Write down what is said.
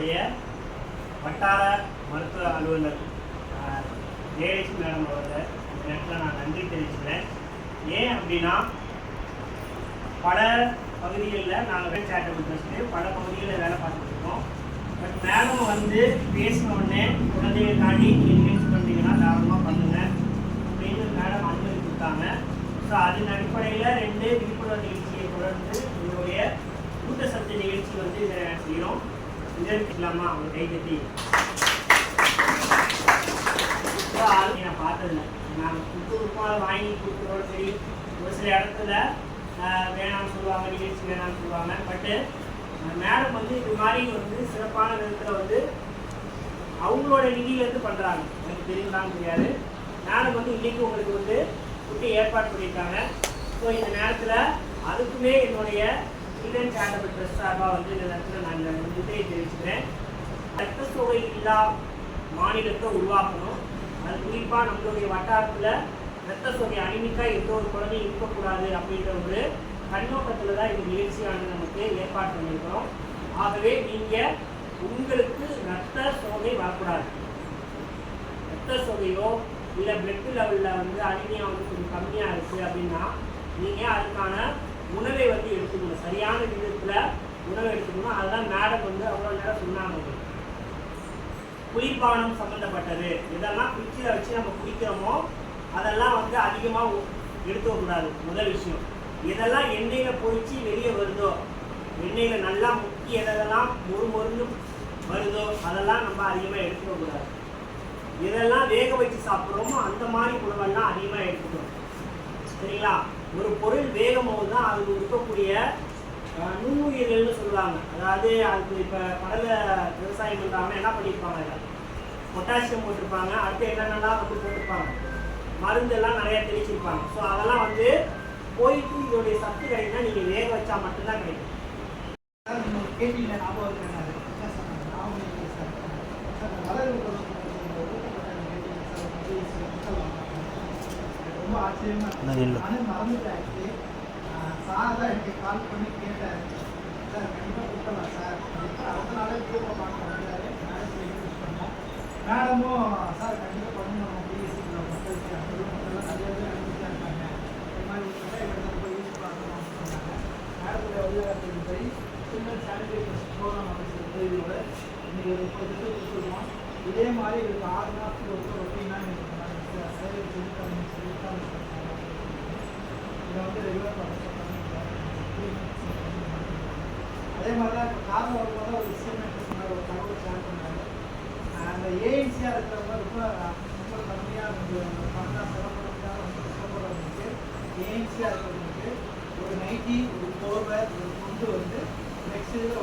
நம்மளுடைய வட்டார மருத்துவ அலுவலர் ஜெயலட்சுமி மேடம் அவர்கள் இந்த நேரத்தில் நான் நன்றி தெரிவிச்சுக்கிறேன். ஏன் அப்படின்னா பல பகுதிகளில் நாங்கள் சேட்டபிள் ட்ரஸ்ட்டு பல பகுதிகளில் வேலை பார்த்துட்ருக்கோம் பட் மேடம் வந்து பேசின உடனே குழந்தைகளை தாண்டி நீங்கள் நிகழ்ச்சி பண்ணுறீங்கன்னா தாராளமாக பண்ணுங்க அப்படின்னு மேடம் அனுமதி கொடுத்தாங்க. ஸோ அதன் அடிப்படையில் ரெண்டு விழிப்புணர்வு நிகழ்ச்சியை தொடர்ந்து எங்களுடைய ஊட்டச்சத்து நிகழ்ச்சி வந்து இதை செய்கிறோம் இல்லாமா அவங்க கை தட்டி ஸோ நான் பார்த்ததில்ல. நான் புது உருப்பாக வாங்கி கொடுக்குறோட சரி ஒரு சில இடத்துல வேணாம்னு சொல்லுவாங்க நிகழ்ச்சி வேணாம்னு சொல்லுவாங்க. பட்டு மேடம் வந்து இது மாதிரி வந்து சிறப்பான விதத்தில் வந்து அவங்களோட நிதியிலேருந்து பண்ணுறாங்க எனக்கு தெரியுங்களான்னு தெரியாது. மேடம் வந்து இன்னைக்கு உங்களுக்கு வந்து குட்டி ஏற்பாடு பண்ணியிருக்காங்க. ஸோ இந்த நேரத்தில் அதுக்குமே என்னுடைய சில்ட்ரன் சேரிட்டபிள் ட்ரெஸ் சார்பாக வந்து இந்த நேரத்தில் நான் இந்த தெரிவிச்சுக்கிறேன். ரத்த சோகை இல்லா மாநிலத்தை உருவாக்கணும். அது குறிப்பாக நம்மளுடைய வட்டாரத்தில் ரத்த சோகை அனிமிக்காக எந்த ஒரு குழந்தையும் இருக்கக்கூடாது அப்படின்ற ஒரு கண்ணோட்டத்தில் தான் இந்த நிகழ்ச்சியானது நமக்கு ஏற்பாடு பண்ணியிருக்கிறோம். ஆகவே நீங்கள் உங்களுக்கு ரத்த சோகை வரக்கூடாது. ரத்த சோகையோ இல்லை பிளட் லெவலில் வந்து அனிமியா வந்து கொஞ்சம் கம்மியாக இருக்குது அப்படின்னா நீங்கள் அதுக்கான உணவை வந்து எடுத்துக்கணும். சரியான விதத்தில் உணவை எடுத்துக்கணும். அதுதான் மேடம் வந்து அவ்வளோ நேரம் சொன்னாங்க. குளிர்பானம் சம்மந்தப்பட்டது இதெல்லாம் குச்சியில் வச்சு நம்ம குடிக்கிறோமோ அதெல்லாம் வந்து அதிகமாக எடுத்துக்கக்கூடாது முதல் விஷயம். எதெல்லாம் எண்ணெயில் பொறிச்சு வெளியே வருதோ எண்ணெயில் நல்லா முக்கி எதெல்லாம் ஒரு மருந்து வருதோ அதெல்லாம் நம்ம அதிகமாக எடுத்துக்கக்கூடாது எதெல்லாம் வேக வச்சு சாப்பிட்றோமோ அந்த மாதிரி உணவெல்லாம் அதிகமாக எடுத்துக்கணும். சரிங்களா? ஒரு பொருள் வேகும் தான் அதுக்கு இருக்கக்கூடிய நுண்ணுயிர்கள்னு சொல்லுவாங்க. அதாவது அதுக்கு இப்போ கடலை விவசாயம் பண்ணுறாங்க என்ன பண்ணியிருப்பாங்க அதில் பொட்டாசியம் போட்டிருப்பாங்க. அடுத்து என்னென்னலாம் வந்து போட்டிருப்பாங்க? மருந்தெல்லாம் நிறையா தெளிச்சிருப்பாங்க. ஸோ அதெல்லாம் வந்து போயிட்டு இதோடைய சத்து கிடைக்குன்னா நீங்கள் வேக வச்சா மட்டும்தான் கிடைக்கும். கேள்வியில் ஞாபகம் இருக்கிறாரு என்ன சொன்னாங்க ஞாபகம் இல்லை சார் சார் இந்த வளர்வு ஊட்டப்பட்ட சார் வந்து சில மக்கள் வாங்குறாங்க. எனக்கு ரொம்ப ஆச்சரியமா அது இல்லை. இருக்கு நானும் மறந்துட்டேன் actually. ஆஹ் சார் தான் எனக்கு கால் பண்ணி கேட்டார் சார் கண்டிப்பாக கொடுக்கலாம் சார் கண்டிப்பாக அடுத்த நாளே குரூப்பை பார்க்க வந்தாரு மேடத்தில் யூஸ் பண்ணோம் மேடமும் சார் கண்டிப்பாக பண்ணணும் பிஎஸ்சி மக்களுக்கு அந்த மக்கள்லாம் நிறைய பேர் அனுப்பிச்சா இருக்காங்க இந்த மாதிரி ஒரு இடத்துல போய் யூஸ் பண்ணணும் அப்படின்னு சொன்னாங்க மேடத்துடைய உதவியாளர்கள் போய் சின்ன சானிடேஷன் ப்ரோக்ராம் அமைச்சிருக்கு இதோட இன்னைக்கு ஒரு முப்பது பேர் கொடுத்துருக்கோம் இதே மாதிரி இதுக்கு ஆறு மாதத்துக்கு ஒரு ரொட்டீனாக அதே மாதிரி தான் இப்போ காரில் வரும்போது ஒரு விஷயம் என்ன சொன்னார் ஒரு தகவல் ஷேர் பண்ணாங்க அந்த ஏஎன்சியாக இருக்கிறவங்க ரொம்ப ரொம்ப கம்மியாக கொஞ்சம் பணம் செலப்படுறதுக்காக ரொம்ப கஷ்டப்படுறவங்களுக்கு ஏஎன்சியாக இருக்கிறவங்களுக்கு ஒரு நைட்டி ஒரு போர்வை ஒரு கொண்டு வந்து நெக்ஸ்ட் இதில்